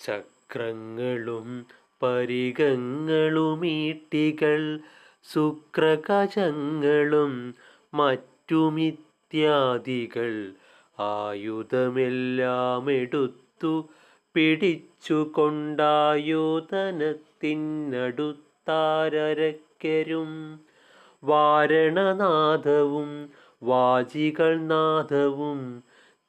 ചക്രങ്ങളും പരിഗങ്ങളുമീട്ടികൾ ശുക്രകചങ്ങളും മറ്റുമിത്യാദികൾ. ആയുധമെല്ലാം എടുത്തു പിടിച്ചു കൊണ്ടായുധനത്തിനടുത്താരക്കരും വാരണനാഥവും വാജികൾ നാഥവും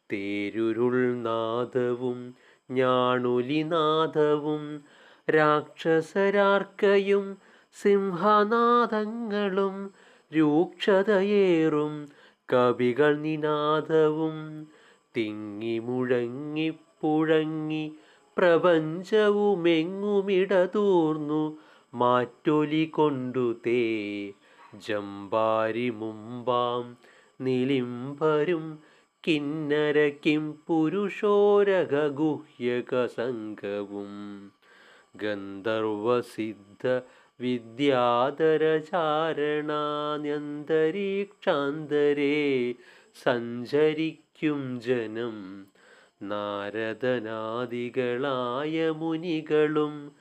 തേരുരുൾ നാദവും ഞാണുലിനാദവും രാക്ഷസരാർക്കയും സിംഹനാഥങ്ങളും രൂക്ഷതയേറും കവികൾ നിനാദവും തിങ്ങി മുഴങ്ങിപ്പുഴങ്ങി പ്രപഞ്ചവുമെങ്ങുമിടതൂർന്നു മാറ്റൊലി കൊണ്ടു തേ ജമ്പാരി മുമ്പാം നിലിംബരും കിന്നരക്കിം കിം ഗുഹ്യക സംഘവും ഗന്ധർവസിദ്ധ വിദ്യാധരചാരണാന്യന്തരീക്ഷാന്തരേ സഞ്ചരിക്കും ജനം. നാരദനാദികളായ മുനികളും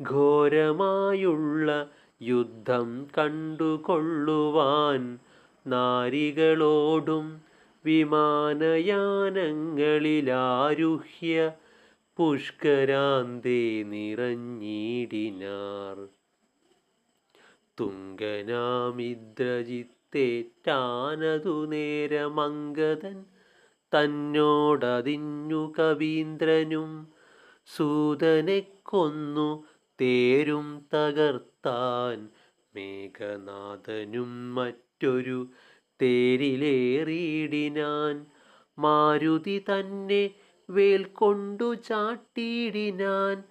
ഘോരമായുള്ള യുദ്ധം കണ്ടുകൊള്ളുവാൻ നാരികളോടും വിമാനയാനങ്ങളിലാരുഹ്യ പുഷ്കരാന്തേ നിറഞ്ഞിടിനാർ. തുങ്കനാമിദ്രജിത്തേറ്റാനതു നേരമംഗതൻ തന്നോടതിഞ്ഞു കവീന്ദ്രനും സൂതനെ കൊന്നു തേരും തകർത്താൻ മേഘനാഥനും മറ്റൊരു തേരിലേറിയിടിനാൻ. മാരുതി തന്നെ വേൽ കൊണ്ടു ചാട്ടിയിടിനാൻ.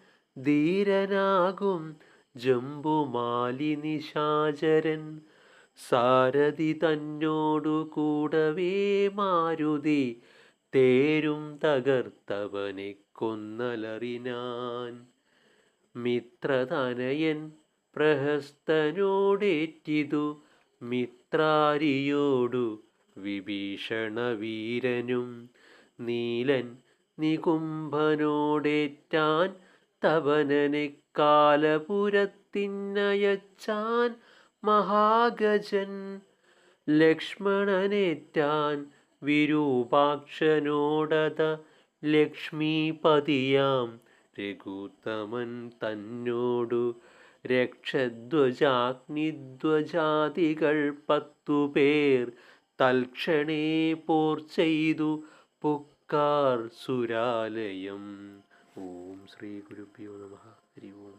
ധീരനാകും ജംബുമാലി നിശാചരൻ സാരഥി തന്നോടു കൂടവേ മാരുതി. തേരും തകർത്തവനെ കൊന്നലറിനാൻ. മിത്രതനയൻ പ്രഹസ്തനോടേറ്റിതു. മിത്രാരിയോടു വിഭീഷണ വീരനും നീലൻ നികുംഭനോടേറ്റാൻ തപനനെ കാലപുരത്തിനയച്ചാൻ മഹാഗജൻ ലക്ഷ്മണനേറ്റാൻ വിരൂപാക്ഷനോടത ലക്ഷ്മീപതിയാം രഘുത്തമൻ തന്നോടു രക്ഷധ്വജാഗ്നിധ്വജാതികൾ പത്തുപേർ തൽക്ഷണേ പോർ ചെയ്തു പുക്കാർ സുരാലയം. ഓം ശ്രീ ഗുരുഭ്യോ നമ. ഹരി ഓം.